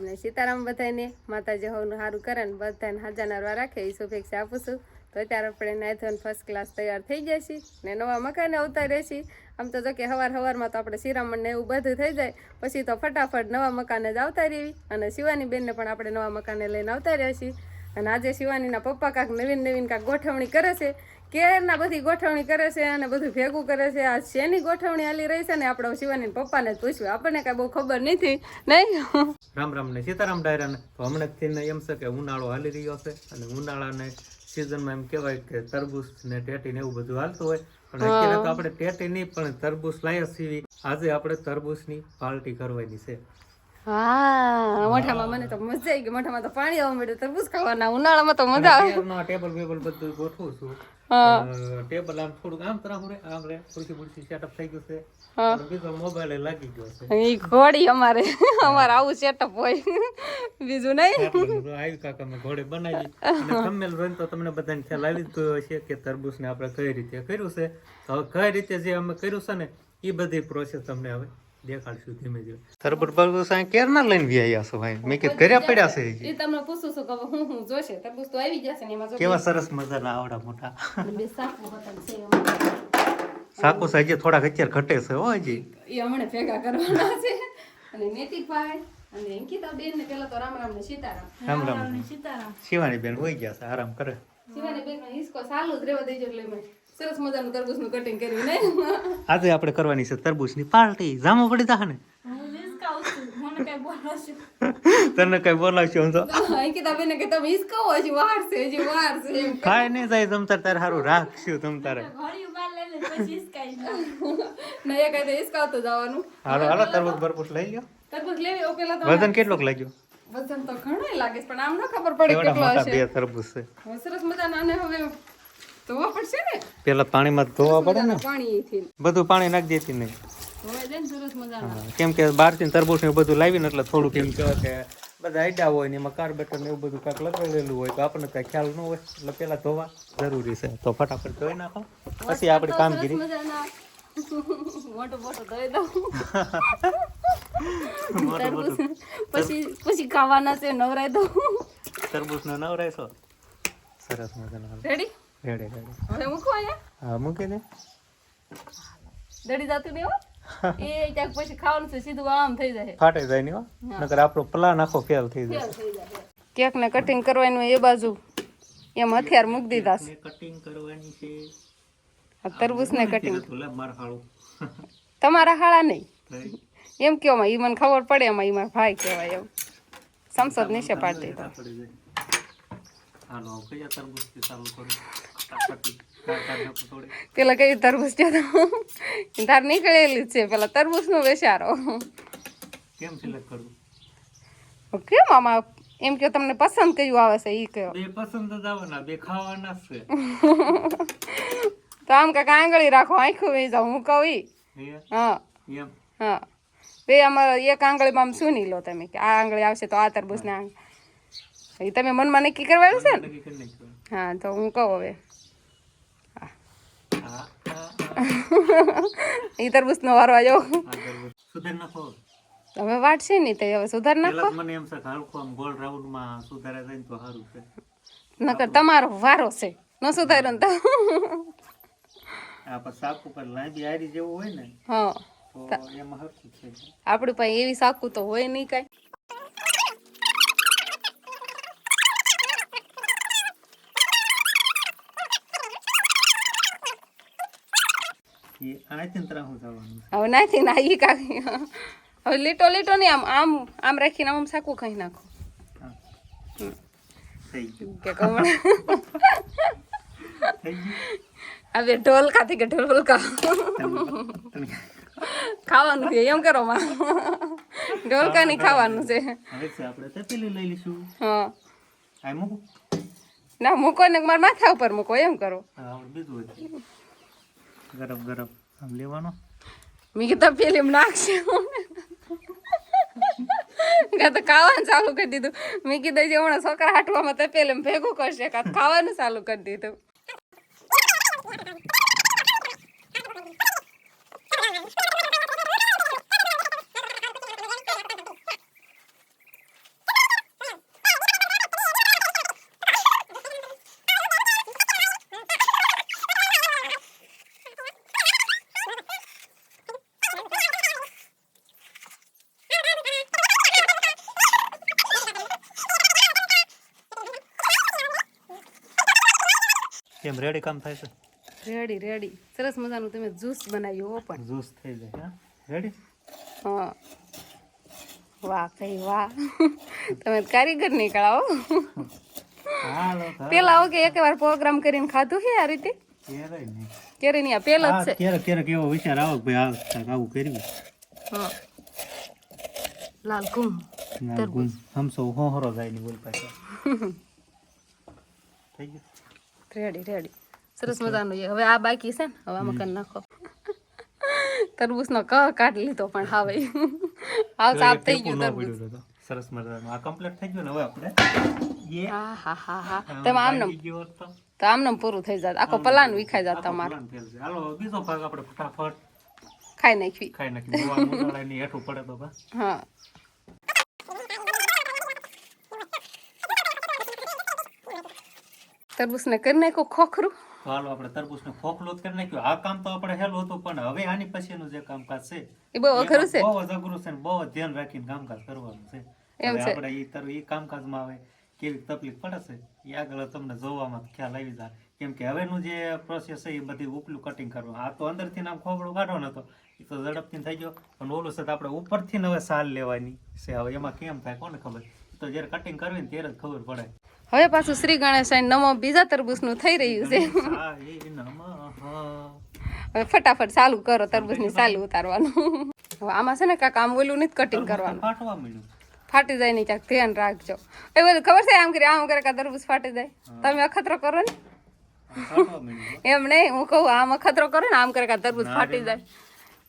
ને સીતારામ બધાને માતાજી હોવનું સારું કરે ને બધાને હાજા નરવા રાખે એ શુભેચ્છા આપું છું. તો અત્યારે આપણે નાયથોન ફર્સ્ટ ક્લાસ તૈયાર થઈ ગયા છીએ ને નવા મકાને અવતારે છીએ. આમ તો જો કે હવાર હવારમાં તો આપણે શિરામણ ને એવું બધું થઈ જાય, પછી તો ફટાફટ નવા મકાને જ આવતા રહેવી અને શિવાની બેનને પણ આપણે નવા મકાને લઈને આવતા રહ્યા છીએ. અને આજે શિવાનીના પપ્પા કાંક નવીન નવીન કાંક ગોઠવણી કરે છે. કેરના બધી ગોઠવણી કરે છે અને બધું ભેગું કરે છે. આ શેની ગોઠવણી હાલી રહી છે ને આપણે શિવાની પપ્પાને જ પૂછ્યું. આપણને કાંઈ બહુ ખબર નથી નહીં? રામ રામ ને સીતારામ ડાયરાને. તો હમણાંથી ને એમ છે કે ઉનાળો હાલી રહ્યો છે અને ઉનાળાને સિઝનમાં એમ કહેવાય કે તરબૂચ ને ટેટી ને એવું બધું હાલતું હોય. પણ અત્યારે તો આપણે ટેટી નહીં પણ તરબૂચ લાયા સીવી આજે આપણે તરબૂચની પાર્ટી કરવાની છે. હા મોઢામાં મને તો મજા આવી ગઈ. મોઢામાં તો પાણી આવવા માંડ્યું. તરબૂચ ખાવાના ઉનાળામાં તો મજા આવે. ટેબલ બેબલ બધું ગોઠવું છું. ટેબલ આમ થોડુંક આમ તરફ રે આમ રે ખુરશી ખુરશી સેટઅપ થઈ ગયું છે. બીજો મોબાઈલ લાગી ગયો છે. ઈ ઘોડી અમારે. અમારે આવું સેટઅપ હોય. બીજું નહીં આવી કાકા મેં ઘોડે બનાવી. થંબનેલ તો તમને બધાને ખ્યાલ આવી જ છે કે તરબૂચને આપણે કઈ રીતે કર્યું છે. તો કઈ રીતે જે અમે કર્યું છે ને એ બધી પ્રોસેસ તમને હવે દેખાડશું ધીમે ધીમે. તરબૂચ બરબૂચ આ કેર ના લઈને વ્યાયા છો ભાઈ? મેં કીધું ઘરે પડ્યા છે એ તમને પૂછું છું કે હું હું જોશે? તરબૂચ તો આવી જશે ને એમાં કેવા સરસ મજાના આવડા મોટા. બે સાકુ બટન છે સાકુ સાજે થોડાક અત્યારે ઘટે છે હો હજી. એ હમણાં ભેગા કરવાના છે. અને નૈતિકભાઈ અને અંકિતા બેન ને પેલા તો રામ રામ ને સીતારામ. રામ રામ. શિવાની બેન હોઈ ગયા છે આરામ કરે. શિવાની બેન હિસકો ચાલુ જ રહેવા દેજો એટલે મેં સરસ મજાનું તરબૂચનું કટિંગ કર્યું ને? આજે આપણે કરવાની છે તરબૂચની પાર્ટી. જામો પડી તા ને? તને કઈ બોલાવશું હું તો અંકિતા બેન કે તમે હિસકાવો હજી વાર છે હજી વાર છે ખાય નહીં જાય તમ તાર તારે હારું રાખશું તમ તારે. ના એ કઈ હિસકાવતો જવાનું. હાલો હાલો તરબૂચ ભરપૂર લઈ ગયો તરબૂચ લેવી ઓ પેલા તો વજન કેટલોક લાગ્યો? વજન તો ઘણો લાગે પણ આમ ન ખબર પડે કેટલો હશે. બે તરબૂચ છે. સરસ મજાના અને હવે ધોવા પડશે ને? પેલા પાણીમાં ધોવા પડે ને? બધું પાણી નાખી દેતી નહીં કેમ કે બહારથી તરબૂચ ને બધું લાવીને એટલે થોડુંક એમ કહેવાય કે બધા આઈડા હોય ને એમાં કાર્બેટર ને એવું બધું કાંઈક લગાડેલું હોય તો આપણને કાંઈ ખ્યાલ ન હોય. એટલે પેલા ધોવા જરૂરી છે. તો ફટાફટ ધોઈ નાખો. પછી આપણી કામગીરી. મોટો મોટો ધોઈ દઉં. મોટું મોટું. પછી પછી ખાવાના છે નવરાય દઉં. તરબૂચ નવરાય છો સરસ મજાના. રેડી રેડે રેડે. હવે મૂકો અહીંયા. હા મૂકી દે. દડી જાતું નહીં હો. એ ત્યાં પછી ખાવાનું છે સીધું આમ થઈ જાય. ફાટે જાય નહીં નકર આપણો પ્લાન આખો ફેલ થઈ જાય કેક ને કટિંગ કરવાનું એ બાજુ એમ હથિયાર મૂકી દીધા છે. કટિંગ કરવાની છે? તરબૂચ ને કટિંગ લે માર હાળું. તમારા હાળા નહીં? એમ કેવામાં એ મને ખબર પડે એમાં એ મારા ભાઈ કહેવાય એમ. સંસદ નિશે પાડી જાય. પેલા કઈ તરબૂચ છે તો તાર નીકળેલી છે પેલા તરબૂચ નો વેચારો. કેમ સિલેક્ટ કરવું કેમ આમાં એમ કે તમને પસંદ કયું આવે છે એ કયો? બે પસંદ જ આવવાના બે ખાવાના છે. તો આમ કાંઈક આંગળી રાખો આંખું એ જાવ હું કહું હે? હા. બે આમાં એક આંગળીમાં આમ શું લો તમે કે આ આંગળી આવશે તો આ તરબૂચ ને એ તમે મનમાં નક્કી કરવાનું છે ને. હા તો હું કહું હવે. એ તરબૂચ નો વારો આવ્યો. હવે. વાટ છે નહીં તે હવે સુધાર નાખો. મને એમ છે હલકું આમ ગોળ રાઉન્ડમાં સુધારે જાય તો સારું છે. નકર તમારો વારો છે. ન સુધાર્યો ને તો. આ શાક ઉપર લાંબી આરી જેવું હોય ને હા. તો એમાં હરખું છે આપણી પાસે એવી સાકું તો હોય નહીં કાંઈ એ આનાથી ને ત્રાહું થવાનું છે હવે નાથી ના ઈ કાકી હવે લીટો લીટો નહીં આમ આમ આમ રાખીને આમ સાકું ખાઈ નાખો. કે કમણ હવે ઢોલ ખાતી કે ઢોલ કા ખાવાનું છે એમ કરો માં ઢોલકા નહીં ખાવાનું છે. હવે આપણે તપેલી લઈ લઈશું. હા. આ મૂકું. ના મૂકો ને મારા માથા ઉપર મૂકો એમ કરો. બીજું ગરમ ગરમ આમ લેવાનો. મેં કીધું પેલી નાખશે. કાં તો ખાવાનું ચાલુ કરી દીધું. મેં કીધું જે હમણાં છોકરા હાટવામાં તો પેલે ભેગું કરશે કાં તો ખાવાનું ચાલુ કરી દીધું. કેમ રેડી કામ થાય છે? રેડી રેડી સરસ મજાનું તમે જ્યુસ બનાવ્યું હો પણ. જ્યુસ થઈ જાય હા? રેડી હા. વાહ કઈ વાહ. તમે કારીગર નીકળાવો પેલા ઓકે એક વાર પ્રોગ્રામ કરીને ખાધું છે આ રીતે? નહીં કેરી ની આ પેલો જ છે. કેરે કેરે કેવો વિચાર આવો ભાઈ આ કાક આવું કર્યું. હા. લાલ કુમ ના ગુમ હમસો હોહરો જાય ની બોલ પાછો. થઈ ગયું? રેડી રેડી સરસ મજાનું છે. હવે આ બાકી છે ને હવે આમાં કરી નાખો. તરબૂચનો ક કાઢી લીધો પણ હવે. હાવ સાફ થઈ ગયું તરબૂચ. સરસ મજાનું. આ કમ્પ્લીટ થઈ ગયું ને હવે આપણે? હા હા હા હા. તમે આમ ભાંગી તો આમને પૂરું થઈ જાય આખો પલાન વિખાઈ જાત આખો તમારો. plan fail છે. હાલો બીજો ભાગ આપણે ફટાફટ ખાઈ નાખવી. ખાઈ નાખી હેઠું પડે હા. તરબૂચને કરી નાખો ખોખરું. હાલો આપણે તરબૂચને ખોખલો જ કરી નાખ્યું. આ કામ તો આપણે હેલું હતું પણ હવે આની પછીનું જે કામકાજ છે એ બહુ અઘરું છે. બહુ અઘરું છે બહુ ધ્યાન રાખીને કામકાજ કરવાનું છે. એમ છે. આપણે ઈ તર ઈ કામકાજમાં આવે કેવી તકલીફ પડે છે એ આગળ તમને જોવામાં ખ્યાલ આવી જાય. કેમ કે હવેનું જે પ્રોસેસ છે એ બધી ઉપલું કટિંગ કરવાનું. આ તો અંદરથી આમ ખોબળો કાઢવાનો હતો એ તો ઝડપથી થઈ ગયો. પણ ઓલું છે આપણે ઉપરથી હવે સાલ લેવાની છે. હવે એમાં કેમ થાય કોને ખબર? તો જ્યારે કટિંગ કરવી ને ત્યારે જ ખબર પડે. હવે પાછું શ્રી ગણેશ નમો બીજા તરબૂચનું થઈ રહ્યું છે. હવે ફટાફટ ચાલુ કરો તરબૂચની ચાલુ ઉતારવાનું. હવે આમાં છે ને કાંક આમ ઓલું નથી કટિંગ કરવાનું. ફાટી જાય નહીં ક્યાંક ધ્યાન રાખજો. એ બધું ખબર છે આમ કરી આમ કરે કાં તરબૂચ ફાટી જાય? તમે અખતરો કરો ને? એમ નહીં હું કહું આમ અખતરો કરો ને આમ કરે કાં તરબૂચ ફાટી જાય.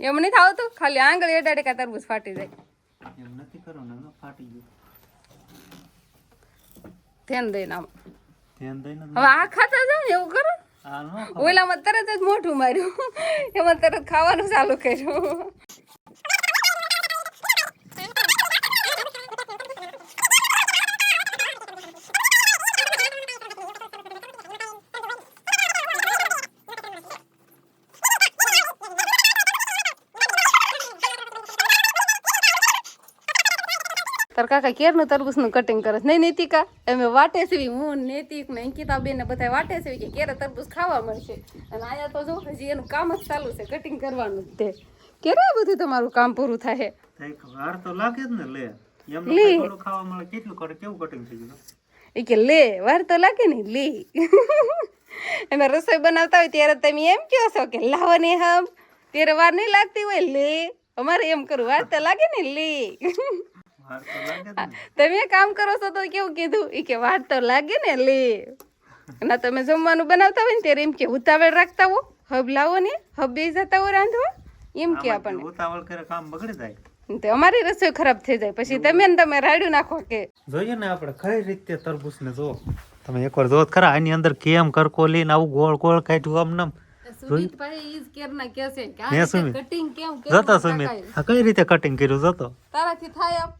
એમ નહીં થાવતું? ખાલી આંગળી એડાડે કાં તરબૂચ ફાટી જાય. એમ નથી કરો ફાટી ગયું. ધ્યાન દઈને આમ. ધ્યાન દઈને હવે આ ખાતા જાવ ને એવું કરો. ઓલામાં તરત જ મોઢું માર્યું. એમાં તરત ખાવાનું ચાલુ કર્યું. તાર કાકા કેરનું તરબૂચનું કટિંગ કરે નહીં નીતિકા? અમે વાટે સેવી હું નૈતિક ને અંકિતા બેન બધા વાટે સેવી કે ક્યારે તરબૂચ ખાવા મળશે? અને આયા તો જો હજી એનું કામ જ ચાલુ છે કટિંગ કરવાનું જ તે. ક્યારે બધું તમારું કામ પૂરું થાય? વાર તો લાગે જ ને લે. એમને ખાવા મળે કેટલું કરે કેવું કટિંગ થઈ ગયું? એ કે લે વાર તો લાગે ને લે. અમે રસોઈ બનાવતા હોય ત્યારે તમે એમ કહો છો કે લાવો ને હમ. ત્યારે વાર નહીં લાગતી હોય લે. અમારે એમ કરું વાર તો લાગે ને લે. ને તમે કામ કરો છો તો કેવું કીધું? એ કે વાર તો લાગે ને લે. ના તમે જમવાનું બનાવતા હોય ને ત્યારે એમ કે ઉતાવળ રાખતા હો હબ લાવો ને હબ બે જતા હો રાંધવા. એમ કે આપણને. ઉતાવળ કરે કામ બગડી જાય. તે અમારી રસોઈ ખરાબ થઈ જાય. પછી તમે ને તમે રાડ્યું નાખો કે. જોઈએ ને આપણે કઈ રીતે તરબૂચ ને જો તમે એકવાર જો ખરા આની અંદર કેમ કરકોલી ને આવું ગોળ ગોળ કાઢ્યું આમ નામ કેરના કે છે કે? કટિંગ કેમ જતો સુમિત. કઈ? રીતે કટિંગ કર્યું? જતો. તારાથી થાય આમ.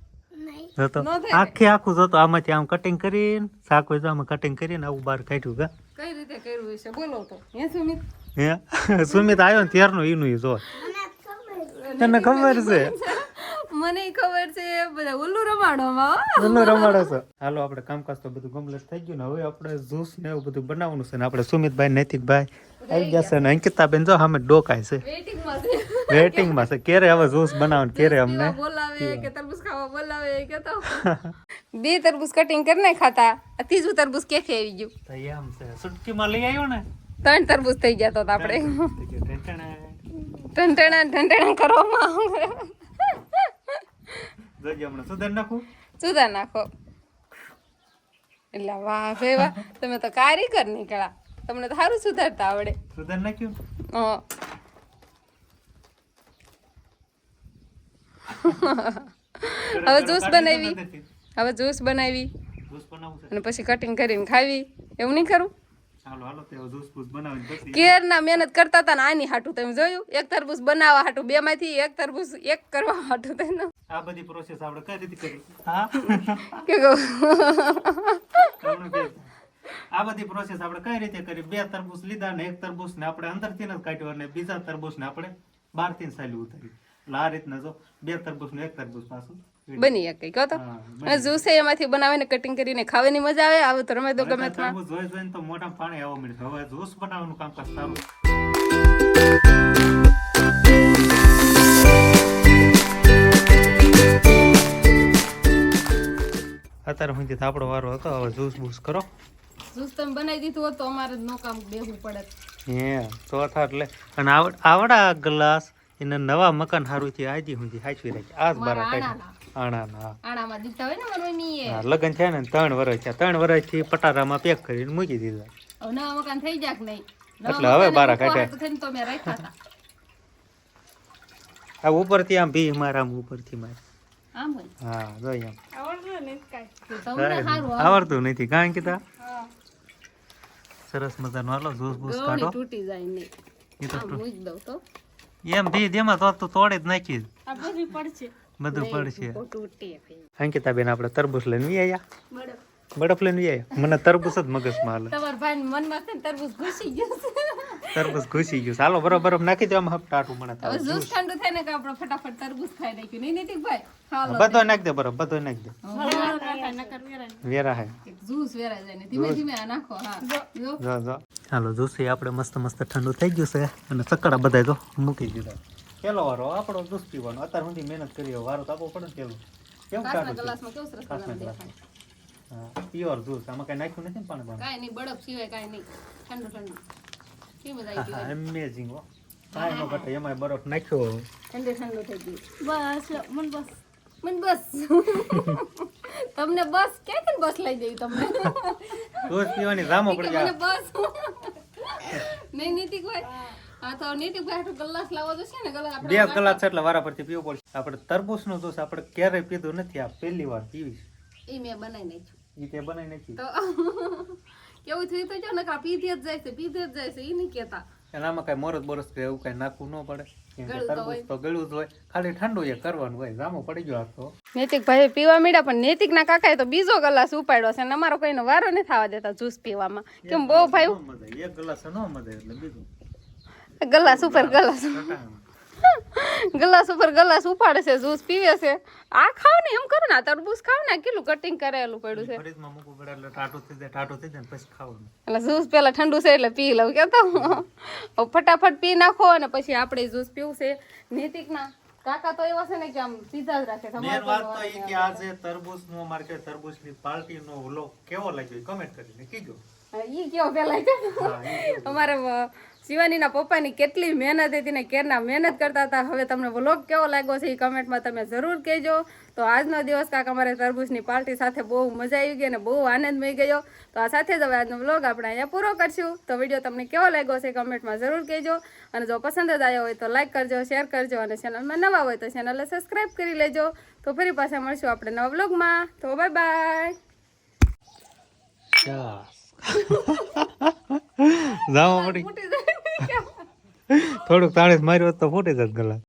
જતો આખે આખું જતો આમાંથી આમ કટિંગ કરીને શાક હોય તો આમાં કટિંગ કરીને આવું બહાર કાઢ્યું કઈ રીતે કર્યું હશે? બોલો તો. હે સુમિત? હે? સુમિત આવ્યો ને ત્યારનું એનું ઈ જો. તને ખબર છે? મને ખબર છે. બધા ઉલ્લુ રમાડોમાં ઉલ્લુ રમાડે છો. હાલો આપણે કામકાજ તો બધું કમ્પ્લીટ થઈ ગયું ને હવે આપણે જ્યુસ ને એવું બધું બનાવવાનું છે ને આપણે સુમિતભાઈ નૈતિકભાઈ આવી ગયા છે ને અંકિતાબેન જો સામે ડોકાય છે. વેઇટિંગમાં છે. વેટિંગમાં છે. ક્યારે હવે જ્યુસ બનાવવાનું ક્યારે અમને? બોલાવે કે તરબૂચ ખાવા બોલાવે કે તો બે તરબૂચ કટિંગ કરીને ખાતા. ત્રીજું તરબૂચ કેફે આવી ગયું. તો એમ છે. સુટકીમાં લઈ આવ્યો ને? ત્રણ તરબૂચ થઈ ગયા તો આપણે. ઢંટણા ઢંટણા કરવામાં જોજે હમણાં. સુધાર નાખું? સુધા નાખો. એટલે વાહ ભાઈ વાહ. તમે તો કારીગર નીકળ્યા. તમને તો સારું સુધારતા આવડે. સુધાર નાખ્યું? હં. હવે જ્યુસ બનાવી. હવે જ્યુસ બનાવી. અને પછી કટિંગ કરીને ખાવી. એવું નહીં કરું હાલો હાલો તે જ્યુસ બૂસ બનાવીને પછી. કેરના મહેનત કરતા હતા ને આની હાટું તમે જોયું? એક તરબૂચ બનાવવા હાટું બે માંથી એક તરબૂચ એક કરવા હાટું તેને. આ બધી પ્રોસેસ આપણે કઈ રીતે કરી હા કે કહું તમને કહે છે. આ બધી પ્રોસેસ આપણે કઈ રીતે કરી બે તરબૂચ લીધા ને એક તરબૂચ ને આપણે અંદરથી જ કાઢ્યો અને બીજા તરબૂચ ને આપણે બહારથી સાલી ઉતારી એટલે આ રીતના જો બે તરબૂચ ને એક તરબૂચ પાછું. બની શકે કહો તો. અને જ્યુસ એમાંથી બનાવીને કટિંગ કરીને ખાવાની મજા આવે આવું તો તો ગમે હવે જોઈ જોઈને તો મોઢામાં પાણી આવવા મળ્યું હવે જ્યુસ બનાવવાનું કામકાજ સારું. અત્યારે હું આપણો વારો હતો હવે જ્યુસ બૂસ કરો. જ્યુસ તમે બનાવી દીધું હોત તો અમારે જ નો કામ બેહવું પડે હે તો એટલે. અને આવડ આવડા ગ્લાસ એને નવા મકાન હારું થી આજી સુધી હાચવી રાખી. આજ બારા. કાઢી આણાના. હા. આણામાં દીધા હોય ને મારો એની હા લગ્ન થયા ને ત્રણ વર્ષ થયા. ત્રણ વર્ષથી પટારામાં પેક કરીને મૂકી દીધા. નવા મકાન થઈ જાય નહીં. એટલે હવે બારા કાઢ્યા. તો મેં રાખ્યા આ ઉપરથી આમ ભી મારા આમ ઉપરથી મારે. આમ હા જોઈ આમ. તો તમને સારું આવડતું નથી. કાંઈ કીધા? સરસ મજાનો હાલો જ્યુસ બૂસ કાઢો. તૂટી જાય નહીં. એ તો મૂકી દઉં તો. એમ ભી દેમાં તો તું તોડે જ નાખી. આ બધું પડશે. બધું પડશે. તૂટી અંકિતા બેન આપણે તરબૂચ લઈને વી આયા? બરફ. લઈને વી આયા? મને તરબૂચ જ મગજમાં હાલે. તમાર ભાઈ મનમાં છે તરબૂચ ઘૂસી ગયું છે. તરબૂચ ઘૂસી ગયું છે. હાલો બરોબર બરફ નાખી દો આમ હપ મને તો જૂસ ઠંડુ થાય ને કે આપણે ફટાફટ તરબૂચ ખાઈ નાખ્યું. નહીં નીતિક ભાઈ. હાલો. બધો નાખ દે બરફ બધો નાખ દે. વેરા હે જ્યુસ વેરાઈ જાય ને ધીમે ધીમે આ નાખો હા. જો. જો. જો હાલો એ આપણે મસ્ત મસ્ત ઠંડુ થઈ ગયું છે અને સકડા બધા તો મૂકી દીધા. પેલો વારો આપણો જૂસ પીવાનો. અત્યારે સુધી મહેનત કરી વારો તો આપવો પડે કેવું કાઢું કેવું. દેખાય. હા પ્યોર જૂસ. આમાં કઈ નાખ્યું નથી ને પાણી પાણી? કાંઈ નહીં બરફ સિવાય કાંઈ નહીં. ઠંડુ ઠંડુ. અમેઝિંગ હો. કાંઈ ન ઘટે બરફ નાખ્યો ઠંડુ ઠંડુ થઈ ગયું. બસ મન બસ. મન બસ. તમને બસ ક્યાંથી બસ લઈ જઈ તમને? બસ પીવાની રામો કે પડી મને બસ. નહીં નીતિકભાઈ હા તો નીતિકભાઈ આટલું ગલાસ લાવો તો છે ને ગલાસ આપણે બે કલાક છે એટલે વારા પરથી પીવો પડશે. આપણે તરબૂચ નો દોષ આપણે ક્યારેય પીધું નથી. આ પહેલી વાર પીવી એ મેં બનાવી નાખ્યું. ઈ તે બનાવી નાખ્યું. તો કેવું થયું તો જો ને કા પીધી જ જાય છે પીધી જ જાય છે એ નહીં કહેતા. અને આમાં કઈ મોરસ બોરસ કે એવું કઈ નાખવું ન પડે. કેમ કે તો તરબૂચ તો ગળું જ હોય. ખાલી ઠંડુ એ કરવાનું હોય. જામો પડી ગયો તો. નૈતિક ભાઈ પીવા મીડ્યા પણ નૈતિક ના કાકાએ તો બીજો ગ્લાસ ઉપાડ્યો છે અને અમારો કોઈનો વારો નહીં થવા દેતા જ્યુસ પીવામાં. કેમ બહુ ભાઈ? એક ગ્લાસ ન મજા એટલે બીજું. ગ્લાસ ઉપર ગ્લાસ. ગ્લાસ ઉપર ગ્લાસ ઉપાડે છે જ્યુસ પીવે છે. આ ખાવ ને એમ કરો ને તરબૂચ ખાવ ને કેટલું કટિંગ કરેલું પડ્યું છે. એટલે ટાટું થઈ જાય ટાટું થઈ જાય પછી ખાવાનું. એટલે જ્યુસ પેલા ઠંડુ છે એટલે પી લઉં કેતો ફટાફટ પી નાખો અને પછી આપણે જ્યુસ પીવું છે. નૈતિકના કાકા તો એવા છે ને કે આમ સીધા જ રાખે તમારે વાત તો એ કે આજે તરબૂચનો અમારે કેવો લાગ્યો કમેન્ટ કરીને કીજો. ઈ કેવો પેલા શિવાનીના પપ્પાની કેટલી મહેનત હતી ને કેરના મહેનત કરતા હતા. હવે તમને વ્લોગ કેવો લાગ્યો છે એ કમેન્ટમાં તમે જરૂર કહેજો. તો આજનો દિવસ કાંક અમારે તરબૂચની પાર્ટી સાથે બહુ મજા આવી ગઈ અને બહુ આનંદ મળી ગયો. તો આ સાથે જ હવે આજનો વ્લોગ આપણે અહીંયા પૂરો કરશું. તો વીડિયો તમને કેવો લાગ્યો છે કમેન્ટમાં જરૂર કહેજો. અને જો પસંદ જ આવ્યો હોય તો લાઇક કરજો શેર કરજો અને ચેનલમાં નવા હોય તો ચેનલને સબસ્ક્રાઈબ કરી લેજો. તો ફરી પાછા મળશું આપણે નવા વ્લોગમાં તો બાય બાય જામો પડી. થોડુંક તાળીસ માર્યું તો ફૂટી જત ગલા.